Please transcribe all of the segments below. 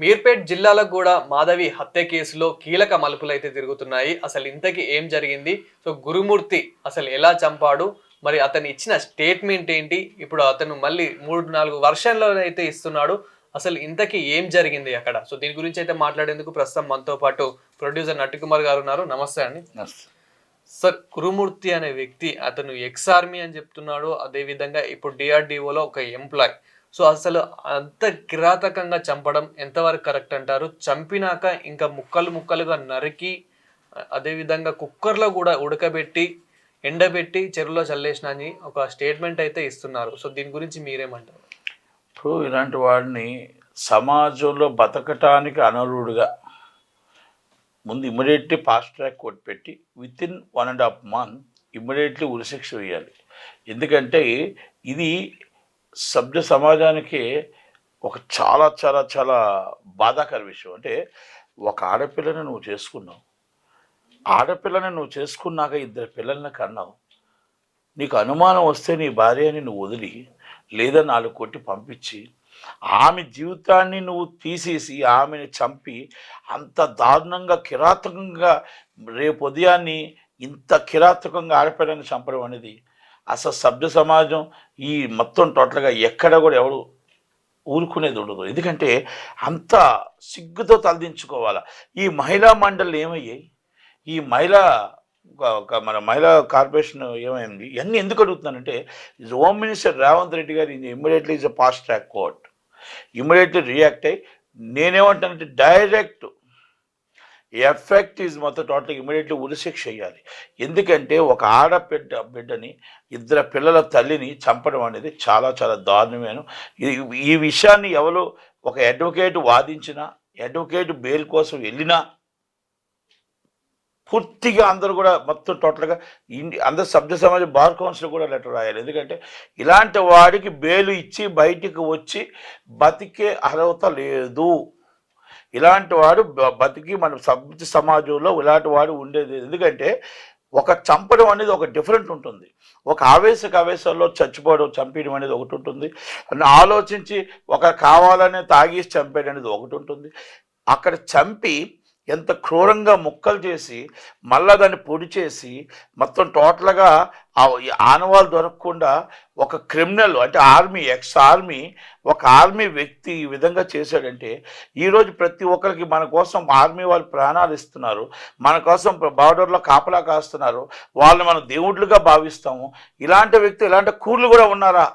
మీర్పేట్ జిల్లాలో కూడా మాధవి హత్య కేసులో కీలక మలుపులు అయితే తిరుగుతున్నాయి. అసలు ఇంతకీ ఏం జరిగింది? సో గురుమూర్తి అసలు ఎలా చంపాడు? మరి అతను ఇచ్చిన స్టేట్మెంట్ ఏంటి? ఇప్పుడు అతను మళ్ళీ మూడు నాలుగు వర్షన్లో అయితే ఇస్తున్నాడు. అసలు ఇంతకీ ఏం జరిగింది అక్కడ? సో దీని గురించి అయితే మాట్లాడేందుకు ప్రస్తుతం మనతో పాటు ప్రొడ్యూసర్ నట్టుకుమార్ గారు ఉన్నారు. నమస్తే అండి. సార్ కురుమూర్తి అనే వ్యక్తి అతను ఎక్స్ ఆర్మీ అని చెప్తున్నాడు. అదేవిధంగా ఇప్పుడు డిఆర్డిఓలో ఒక ఎంప్లాయ్. సో అసలు అంత కిరాతకంగా చంపడం ఎంతవరకు కరెక్ట్ అంటారు? చంపినాక ఇంకా ముక్కలు ముక్కలుగా నరికి అదేవిధంగా కుక్కర్లో కూడా ఉడకబెట్టి ఎండబెట్టి చెరువులో చల్లేసిన అని ఒక స్టేట్మెంట్ అయితే ఇస్తున్నారు. సో దీని గురించి మీరేమంటారు? ఇప్పుడు ఇలాంటి వాడిని సమాజంలో బతకటానికి అనర్హుడుగా ముందు ఇమ్మీడియట్లీ ఫాస్ట్ ట్రాక్ కొట్టి పెట్టి within one and half month immediately ఉరిశిక్ష వేయాలి. ఎందుకంటే ఇది సభ్య సమాజానికి ఒక చాలా చాలా చాలా బాధాకర విషయం. అంటే ఒక ఆడపిల్లని నువ్వు చేసుకున్నావు. ఆడపిల్లని నువ్వు చేసుకున్నాక ఇద్దరు పిల్లల్ని కన్నావు. నీకు అనుమానం వస్తే నీ భార్యని నువ్వు వదిలి లేదా నాలుగు కొట్టి పంపించి ఆమె జీవితాన్ని నువ్వు తీసేసి ఆమెను చంపి అంత దారుణంగా కిరాతకంగా రేపు ఉదయాన్ని ఇంత కిరాతకంగా ఆడపిల్లని చంపడం అనేది అసలు సభ్య సమాజం ఈ మొత్తం టోటల్గా ఎక్కడ కూడా ఎవడు ఊరుకునేది ఉండదు. ఎందుకంటే అంత సిగ్గుతో తలదించుకోవాలి. ఈ మహిళా మండళ్ళు ఏమయ్యాయి? ఈ మహిళా మన మహిళా కార్పొరేషన్ ఏమైంది? ఇవన్నీ ఎందుకు అడుగుతున్నానంటే home minister Revanth Reddy garu immediately is a fast track court. Immediately react అయ్యి నేనేమంటానంటే డైరెక్ట్ ఎఫెక్ట్ ఈజ్ మొత్తం టోటల్ ఇమీడియట్లీ ఉరిశిక్ష చేయాలి ఎందుకంటే ఒక ఆడబిడ్డ బిడ్డని ఇద్దరు పిల్లల తల్లిని చంపడం అనేది చాలా చాలా దారుణమైన. ఈ- విషయాన్ని ఎవరు ఒక అడ్వకేట్ వాదించినా అడ్వకేట్ బెయిల్ కోసం వెళ్ళినా పూర్తిగా అందరూ కూడా మొత్తం టోటల్గా ఇండి అందరు సభ్య సమాజం బార్ కౌన్సిల్ కూడా లెటర్ రాయాలి. ఎందుకంటే ఇలాంటి వాడికి బెయిల్ ఇచ్చి బయటికి వచ్చి బతికే అర్హత లేదు. ఇలాంటి వాడు బ- బతికి మన సభ్య సమాజంలో ఇలాంటి వాడు ఉండేది. ఎందుకంటే ఒక చంపడం అనేది ఒక డిఫరెంట్ ఉంటుంది. ఒక ఆవేశక ఆవేశాల్లో చచ్చిపోవడం చంపేయడం అనేది ఒకటి ఉంటుంది. అని ఆలోచించి ఒక కావాలనే తాగేసి చంపేయడం అనేది ఒకటి ఉంటుంది. అక్కడ చంపి ఎంత క్రూరంగా ముక్కలు చేసి మళ్ళా దాన్ని పొడి చేసి మొత్తం టోటల్గా ఆ ఆనవాళ్ళు దొరకకుండా ఒక క్రిమినల్ అంటే ఆర్మీ ఎక్స్ ఆర్మీ ఒక ఆర్మీ వ్యక్తి ఈ విధంగా చేశాడంటే ఈరోజు ప్రతి ఒక్కరికి మన కోసం ఆర్మీ వాళ్ళు ప్రాణాలు ఇస్తున్నారు మన కోసం బార్డర్లో కాపలా కాస్తున్నారు వాళ్ళు మనం దేవుళ్ళుగా భావిస్తాము. ఇలాంటి వ్యక్తి ఇలాంటి కూర్లు కూడా ఉన్నారా?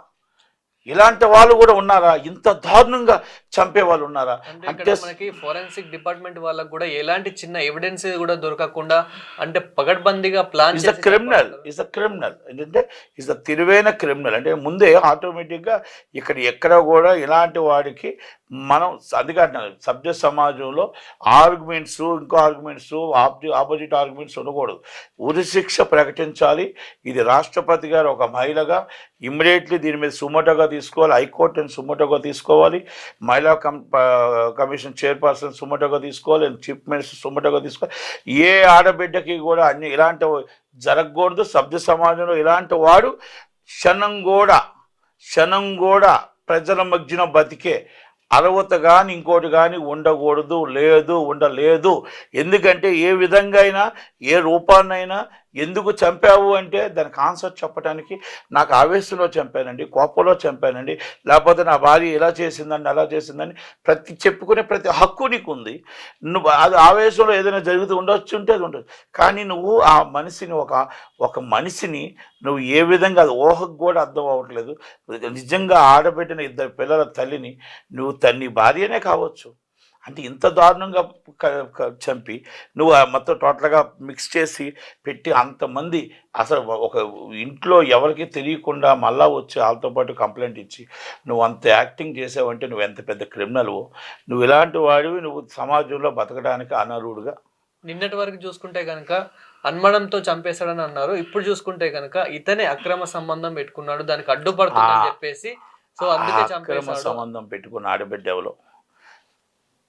ఇలాంటి వాళ్ళు కూడా ఉన్నారా? ఇంత దారుణంగా చంపే వాళ్ళు ఉన్నారా? అంటే మనకి ఫోరెన్సిక్ డిపార్ట్మెంట్ వాళ్ళకు కూడా ఎలాంటి చిన్న ఎవిడెన్స్ కూడా దొరకకుండా అంటే పగడ్బందీగా plan is the criminal is the criminal ఏంటంటే ఇస్ ద తిరువైన క్రిమినల్ అంటే ముందే ఆటోమేటిక్గా ఇక్కడ ఎక్కడ కూడా ఇలాంటి వాడికి మనం అందుకే అంటున్నాను సభ్య సమాజంలో ఆర్గ్యుమెంట్స్ ఇంకో ఆర్గ్యుమెంట్స్ ఆపోజిట్ ఆర్గ్యుమెంట్స్ ఉండకూడదు. ఉరిశిక్ష ప్రకటించాలి. ఇది రాష్ట్రపతి గారు ఒక మహిళగా ఇమ్మీడియట్లీ దీని మీద సుమోటోగా తీసుకోవాలి హైకోర్టును సుమోటోగా తీసుకోవాలి మహిళా కమ్ కమిషన్ చైర్పర్సన్ సుమోటోగా తీసుకోవాలి చీఫ్ మినిస్టర్ సుమోటోగా తీసుకోవాలి. ఏ ఆడబిడ్డకి కూడా అన్ని ఇలాంటి జరగకూడదు. సభ్య సమాజంలో ఇలాంటి వాడు క్షణం కూడా క్షణం కూడా ప్రజల మధ్యన బతికే అర్హత కానీ ఇంకోటి కానీ ఉండకూడదు లేదు ఉండలేదు. ఎందుకంటే ఏ విధంగా అయినా ఏ రూపాన్నైనా ఎందుకు చంపావు అంటే దానికి ఆన్సర్ చెప్పడానికి నాకు ఆవేశంలో చంపానండి కోపంలో చంపానండి లేకపోతే నా భార్య ఇలా చేసిందండి అలా చేసిందని ప్రతి చెప్పుకునే ప్రతి హక్కు నీకు ఉంది నువ్వు అది ఆవేశంలో ఏదైనా జరుగుతూ ఉండొచ్చు ఉంటే అది ఉండదు కానీ నువ్వు ఆ మనిషిని ఒక ఒక మనిషిని నువ్వు ఏ విధంగా అది ఊహకు కూడా అర్థం అవ్వట్లేదు. నిజంగా ఆడబెట్టిన ఇద్దరు పిల్లల తల్లిని నువ్వు తన్ని భార్యనే కావచ్చు. అంటే ఇంత దారుణంగా చంపి నువ్వు ఆ మొత్తం టోటల్గా మిక్స్ చేసి పెట్టి అంతమంది అసలు ఒక ఇంట్లో ఎవరికి తెలియకుండా మళ్ళా వచ్చి వాళ్ళతో పాటు కంప్లైంట్ ఇచ్చి నువ్వు అంత యాక్టింగ్ చేసావంటే నువ్వు ఎంత పెద్ద క్రిమినల్వు నువ్వు ఇలాంటి వాడివి నువ్వు సమాజంలో బతకడానికి అనర్హుడుగా? నిన్నటి వరకు చూసుకుంటే కనుక అనుమానంతో చంపేశాడని అన్నారు. ఇప్పుడు చూసుకుంటే కనుక ఇతనే అక్రమ సంబంధం పెట్టుకున్నాడు. దానికి అడ్డుపడుతుందని. చెప్పేసి సో అందుకే అక్రమ సంబంధం పెట్టుకున్న ఆడబిడ్డ ఎవలో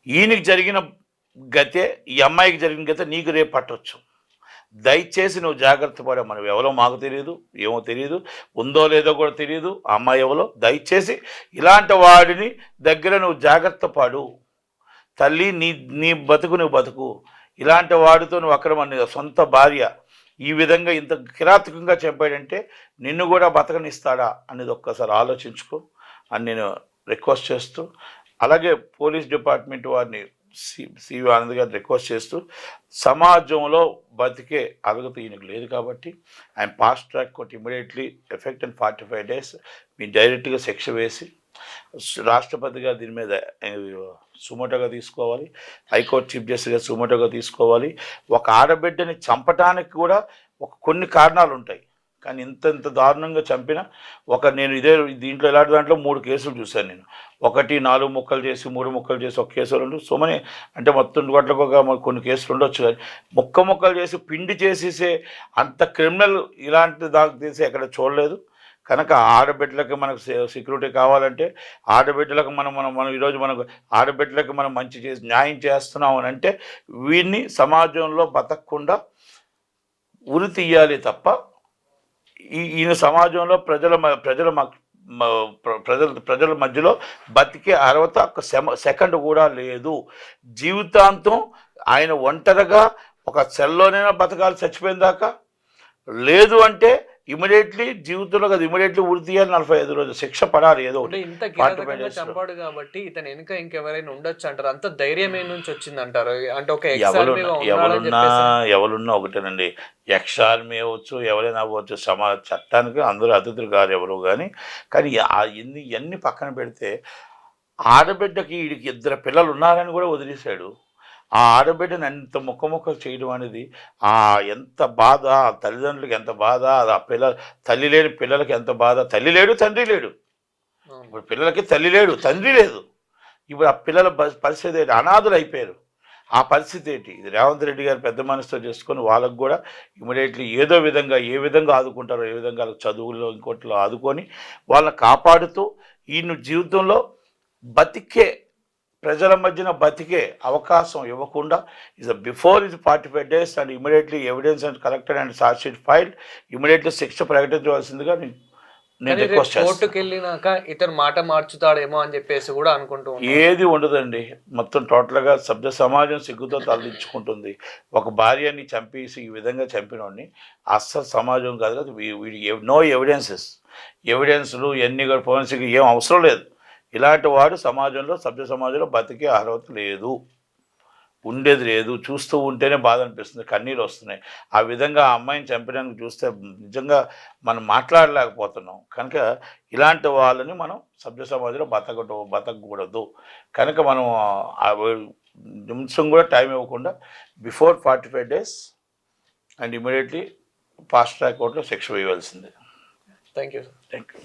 ఈయనకి జరిగిన గతే ఈ అమ్మాయికి జరిగిన గతే నీకు రేపు పట్టవచ్చు దయచేసి నువ్వు జాగ్రత్త పడే మనం ఎవరో మాకు తెలియదు ఏమో తెలియదు ఉందో లేదో కూడా తెలియదు అమ్మాయి ఎవరో. దయచేసి ఇలాంటి వాడిని దగ్గర నువ్వు జాగ్రత్త పడు. తల్లి నీ నీ బతుకు నువ్వు బతుకు. ఇలాంటి వాడితో నువ్వు అక్రమ సొంత భార్య ఈ విధంగా ఇంత కిరాతకంగా చెప్పాడంటే నిన్ను కూడా బతకనిస్తాడా అనేది ఒక్కసారి ఆలోచించుకో అని నేను రిక్వెస్ట్ చేస్తూ అలాగే పోలీస్ డిపార్ట్మెంట్ వారిని సి సివి ఆనంద్ గారిని రిక్వెస్ట్ చేస్తూ సమాజంలో బతికే అర్హత ఈయనకు లేదు కాబట్టి ఆయన ఫాస్ట్ ట్రాక్ కొట్టి immediately effect in forty five days మీరు డైరెక్ట్గా శిక్ష వేసి రాష్ట్రపతిగా దీని మీద సుమోటోగా తీసుకోవాలి హైకోర్టు చీఫ్ జస్టిస్గా సుమోటోగా తీసుకోవాలి. ఒక ఆడబిడ్డని చంపటానికి కూడా ఒక కొన్ని కారణాలు ఉంటాయి కానీ ఇంత ఇంత దారుణంగా చంపిన ఒక నేను ఇదే దీంట్లో ఇలాంటి దాంట్లో మూడు కేసులు చూశాను నేను. ఒకటి నాలుగు ముక్కలు చేసి మూడు ముక్కలు చేసి ఒక కేసు రెండు సో మనీ అంటే మొత్తం గట్లకు ఒక కొన్ని కేసులు ఉండొచ్చు కానీ ముక్క ముక్కలు చేసి పిండి చేసేసే అంత క్రిమినల్ ఇలాంటి దాకా తీసి ఎక్కడ చూడలేదు. కనుక ఆడబిడ్డలకు మనకు సెక్యూరిటీ కావాలంటే ఆడబిడ్డలకు మనం మనం మనం ఈరోజు మనకు ఆడబిడ్డలకు మనం మంచి చేసి న్యాయం చేస్తున్నాం అని అంటే వీడిని సమాజంలో బతకకుండా ఉరి తీయాలి తప్ప ఈయన సమాజంలో ప్రజల మ- ప్రజల ప్రజల ప్రజల మధ్యలో బతికే అర్హత ఒక సెమ సెకండ్ కూడా లేదు. జీవితాంతం ఆయన ఒంటరిగా ఒక సెల్లోనైనా బతకాలి చచ్చిపోయిన దాకా. లేదు అంటే ఇమీడియట్లీ జీవితంలో కదా ఇమీడియట్లీ ఉరి తీయాలి నలభై ఐదు రోజులు. శిక్ష పడాలి ఏదో ఇంత. చంపాడు కాబట్టి ఇతను వెనుక ఇంకెవరైనా ఉండొచ్చు అంటారు. అంత ధైర్యం ఏ నుంచి వచ్చింది అంటారు అంటే ఒక ఎవరున్నా ఎవరున్నా ఒకటేనండి. యక్షాల్మి అవ్వచ్చు ఎవరైనా అవ్వచ్చు సమా చట్టానికి అందరూ అతిథులు కాదు ఎవరు కానీ కానీ ఎన్ని ఎన్ని పక్కన పెడితే ఆడబిడ్డకి వీడికి ఇద్దరు పిల్లలు ఉన్నారని కూడా వదిలేశాడు. ఆ ఆడబిడ్డని ఎంత ముక్క చేయడం అనేది ఆ ఎంత బాధ ఆ తల్లిదండ్రులకి ఎంత బాధ ఆ పిల్ల తల్లి లేని పిల్లలకి ఎంత బాధ తల్లి లేడు తండ్రి లేడు. ఇప్పుడు పిల్లలకి తల్లి లేడు తండ్రి లేదు. ఇప్పుడు ఆ పిల్లల పరిస్థితి ఏంటి? అనాథులు అయిపోయారు. ఆ పరిస్థితి ఏంటి? ఇది రేవంత్ రెడ్డి గారు పెద్ద మనసుతో చేసుకొని వాళ్ళకు కూడా ఇమీడియట్లీ ఏదో విధంగా ఏ విధంగా ఆదుకుంటారో ఏ విధంగా చదువుల్లో ఇంకోటిలో ఆదుకొని వాళ్ళని కాపాడుతూ ఈయన జీవితంలో బతికే ప్రజల మధ్యన బతికే అవకాశం ఇవ్వకుండా is before is forty five days and immediately evidence and collected and charge sheet file immediately శిక్ష ప్రకటించవలసిందిగా నేను రిక్వెస్ట్ కోర్టుకి వెళ్ళినాక ఇతను మాట మార్చుతాడేమో అని చెప్పేసి కూడా అనుకుంటూ ఏది ఉండదండి. మొత్తం టోటల్గా సభ్య సమాజం సిగ్గుతో తలదించుకుంటుంది. ఒక భార్యని చంపేసి ఈ విధంగా చంపినోడిని అస్సలు సమాజం కాదు కదా. వీడి నో ఎవిడెన్సెస్ ఎవిడెన్స్లు ఎన్ని కూడా ఫోరెన్సిక్ ఏం అవసరం లేదు. ఇలాంటి వాడు సమాజంలో సభ్య సమాజంలో బతికే అర్హత లేదు. ఉండేది లేదు. చూస్తూ ఉంటేనే బాధ అనిపిస్తుంది. కన్నీళ్ళు వస్తున్నాయి. ఆ విధంగా ఆ అమ్మాయిని చంపడానికి చూస్తే నిజంగా మనం మాట్లాడలేకపోతున్నాం. కనుక ఇలాంటి వాళ్ళని మనం సభ్య సమాజంలో బతకట బతకకూడదు. కనుక మనం నిమిషం కూడా టైం ఇవ్వకుండా before forty five days and immediately fast track కోర్టులో శిక్ష వేయవలసిందే. Thank you thank you